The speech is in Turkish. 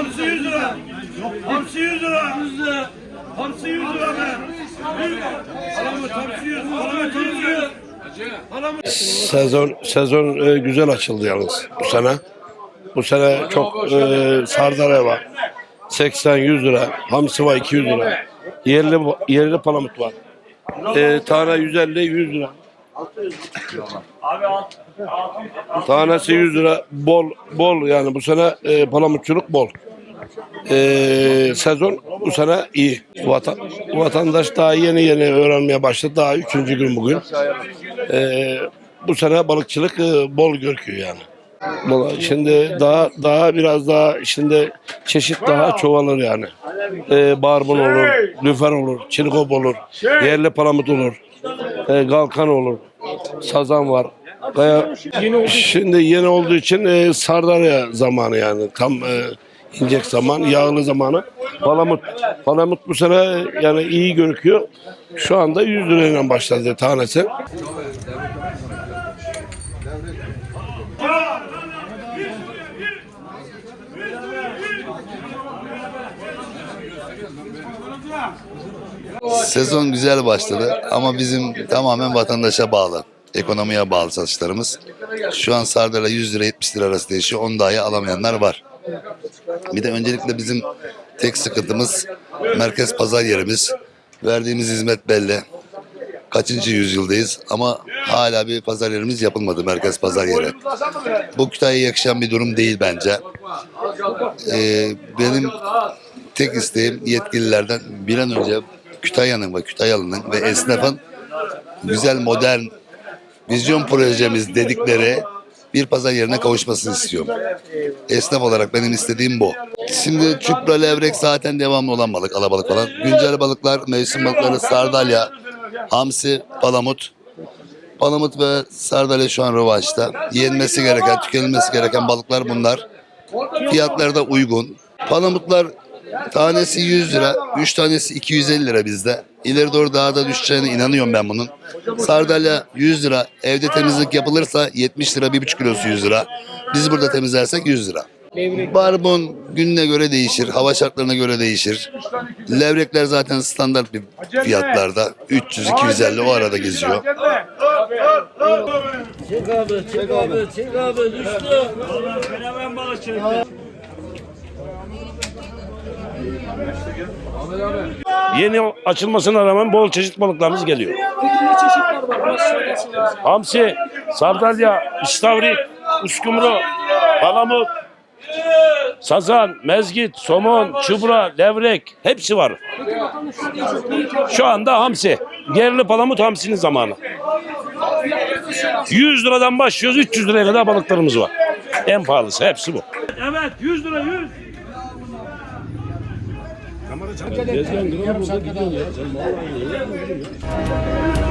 Hamsi 100 lira. Hamsi 100 lira. 100 lira. Hamsi 100 lira be. Palamut hamsi 100. Palamut hamsi 100. Palamut. Sezon sezon e, güzel açıldı yalnız bu sene. Bu sene çok e, sardalya var. 80-100 lira. Hamsi var 200 lira. Yerli yerli palamut var. E, tane 150-100 lira. Tanesi 100 lira. Bol bol yani bu sene e, palamutçuluk bol. E, sezon bu sene iyi. Vatan, vatandaş daha yeni yeni öğrenmeye başladı. Daha üçüncü gün bugün. E, bu sene balıkçılık e, bol görküyor yani. Şimdi daha daha biraz daha şimdi çeşit daha çoğalır yani. E, barbun olur, lüfer olur, çinikop olur, yerli palamut olur, e, galkan olur, sazan var. Kaya, şimdi yeni olduğu için e, sardalya zamanı yani tam e, inecek zaman, yağlı zamanı. Palamut, palamut bu sene yani iyi görüküyor. Şu anda 100 lirayla başladı tanesi. Sezon güzel başladı ama bizim tamamen vatandaşa bağlı. Ekonomiye bağlı satışlarımız. Şu an sardalya 100 lira 70 lira arası değişiyor. 10 dahi alamayanlar var. Bir de öncelikle bizim tek sıkıntımız merkez pazar yerimiz. Verdiğimiz hizmet belli. Kaçıncı yüzyıldayız ama hala bir pazar yerimiz yapılmadı merkez pazar yeri. Bu Kütahya'ya yakışan bir durum değil bence. Ee, benim tek isteğim yetkililerden bir an önce Kütahya'nın ve Kütahyalı'nın ve esnafın güzel modern vizyon projemiz dedikleri bir pazar yerine kavuşmasını istiyorum. Esnaf olarak benim istediğim bu. Şimdi çupra, levrek zaten devamlı olan balık, alabalık falan. Güncel balıklar, mevsim balıkları, sardalya, hamsi, palamut. Palamut ve sardalya şu an revaçta. Yenmesi gereken, tükenilmesi gereken balıklar bunlar. Fiyatları da uygun. Palamutlar tanesi 100 lira, 3 tanesi 250 lira bizde. İleri doğru daha da düşeceğine inanıyorum ben bunun. Sardalya 100 lira, evde temizlik yapılırsa 70 lira, 1,5 kilosu 100 lira. Biz burada temizlersek 100 lira. Barbun gününe göre değişir, hava şartlarına göre değişir. Levrekler zaten standart bir fiyatlarda. 300-250 o arada geziyor. Çek abi, çek abi, çek abi, düştü. Fenomen balık çekti. Yeni açılmasına rağmen bol çeşit balıklarımız geliyor. Hamsi, sardalya, istavrit, uskumru, palamut, sazan, mezgit, somon, çubra, levrek hepsi var. Şu anda hamsi. Yerli palamut hamsinin zamanı. 100 liradan başlıyoruz 300 liraya kadar balıklarımız var. En pahalısı hepsi bu. Evet 100 lira 100. Kamera çarpacak. Tezgahın kırılır burada gidiyor ya. Sen mağaraya